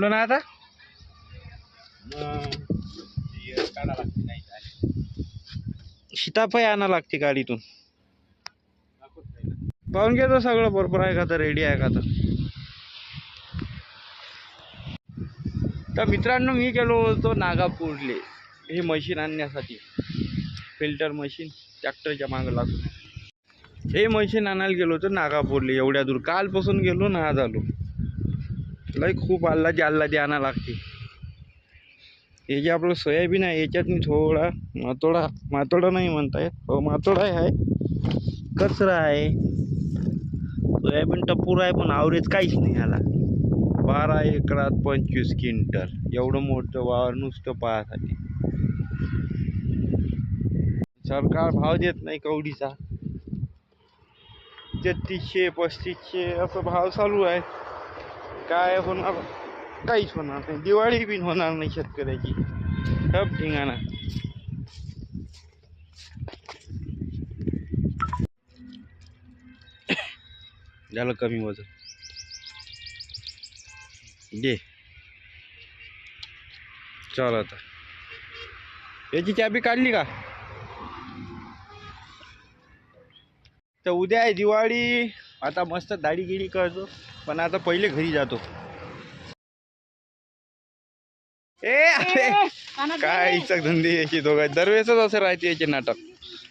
जमलं ना आता? सीताफळ आणा लागते गाडीतून. पाहून घेतो सगळं बरोबर आहे का तर रेडी आहे का तर. तर मित्रांनो मी गेलो होतो नागापूरले. हे मशीन आणण्यासाठी. फिल्टर मशीन ट्रॅक्टरच्या मागं लागून. हे मशीन आणायला गेलो होतो नागापूरले एवढ्या दूर. कालपासून गेलो ना आज आलो. लय खूप आल्लादी आल्लादी आणा लागते. हे जे आपलं सोयाबीन आहे याच्यात मी थोडा मातोडा मातोडा नाही म्हणता येत हो मातोडा आहे. कचरा आहे. सोयाबीन टपूर आहे पण आवरेज काहीच नाही आला बारा एकरात पंचवीस क्विंटल. एवढं मोठं वावर नुसतं पाहासाठी. सरकार भाव देत नाही कवडीचा. तेहतीसशे पस्तीसशे असं भाव चालू आहे. काय होणार? काहीच होणार नाही. दिवाळी बिन होणार नाही शेतकऱ्याची. सब ठिकाणा झालं कमी वजन. दे. चल आता. याची चाबी काढली का? तर उद्या आहे दिवाळी. आता मस्त दाढी गिडी करतो पण आता पहिले घरी जातो. ए अरे काय इचक धंदे याची दोघं? दरवेळेसच असं राहते याचे नाटक.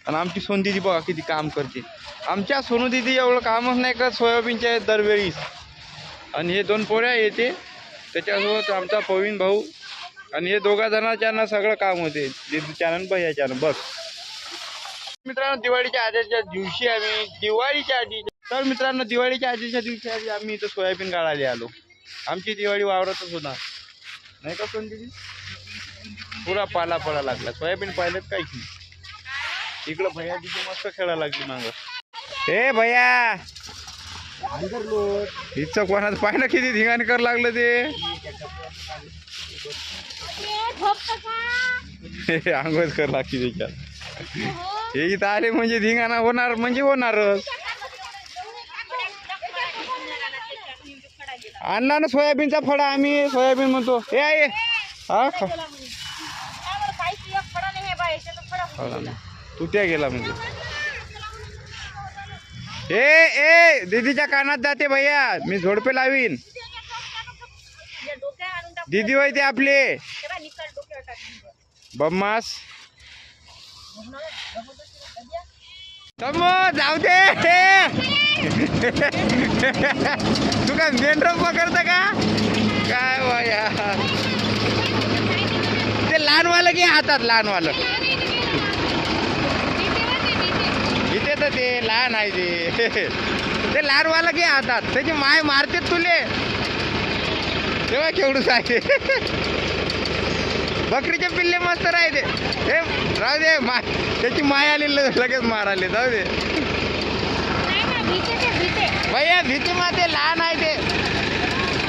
आणि आमची सोन दिदी बघा किती काम करते. आमच्या सोनू दिदी एवढं कामच नाही करत सोयाबीनच्या दरवेळीस. आणि हे दोन पोळ्या येते. त्याच्यासोबत आमचा पवीन भाऊ. आणि हे दोघा जणांच्या सगळं काम होते. दिदीच्या आणि भैयाच्या बस. मित्रांनो दिवाळीच्या आधीच्या दिवशी आम्ही दिवाळीच्या आधी तर मित्रांनो दिवाळीच्या आधीच्या दिवशी आधी आम्ही इथं सोयाबीन काढायला आलो. आमची दिवाळी वावरातच होणार. नाही का कोणती दिदी पुरा पाला पडा लागला. सोयाबीन पाहिलेत काहीच नाही? इकडं भैया तिथे मस्त खेळायला लागली मागं. ए भैया! हिचं कोणाचं पाहिलं किती धिंगाण कर लागलं ते? आंघोळ कर लागते त्याच्यात. हे इथं आले म्हणजे धिंगाणा होणार म्हणजे होणारच. आणला ना सोयाबीनचा फळा आम्ही सोयाबीन म्हणतो. आहे हा? फळा नाही. तू त्या गेला म्हणजे. ए ए दीदीच्या कानात जाते भैया मी झोडपे लावीन. दीदी होय ते आपले. बम्मास जाऊ दे. तू काय मेंढर पकडतं का? काय भैया ते लहानवालं घे हातात लहानवालं. इथे तर ते लहान आहे ते. ते लहानवालं घे हातात. त्याची माय मारते तुले. तेव्हा केवढूच आहे बकरीचे पिल्ले मस्त राहते. हे राहू दे माय. त्याची माय आली लगेच माराले जाऊ दे. भैया भीती माते लहान आहे ते.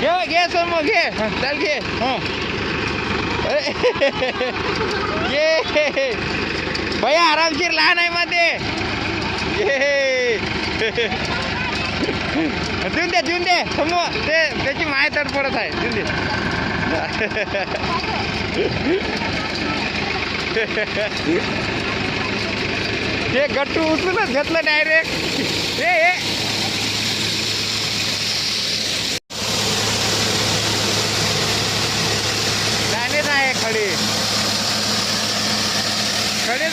घे घे समोर घे. चल घे. हं. ये भैया आरामशीर लहान आहे मध्ये देऊन दे देऊन दे. समोर ते त्याची माय पडत आहे. देऊन दे. ते गट्टू उचलूनच घेतलं डायरेक्ट हे.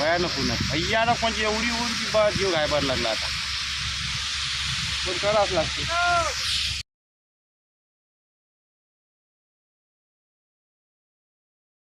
भयानक ऊन भयानक म्हणजे एवढी ऊन की बा जीव घायबार लागला आता. पण करावंच लागते.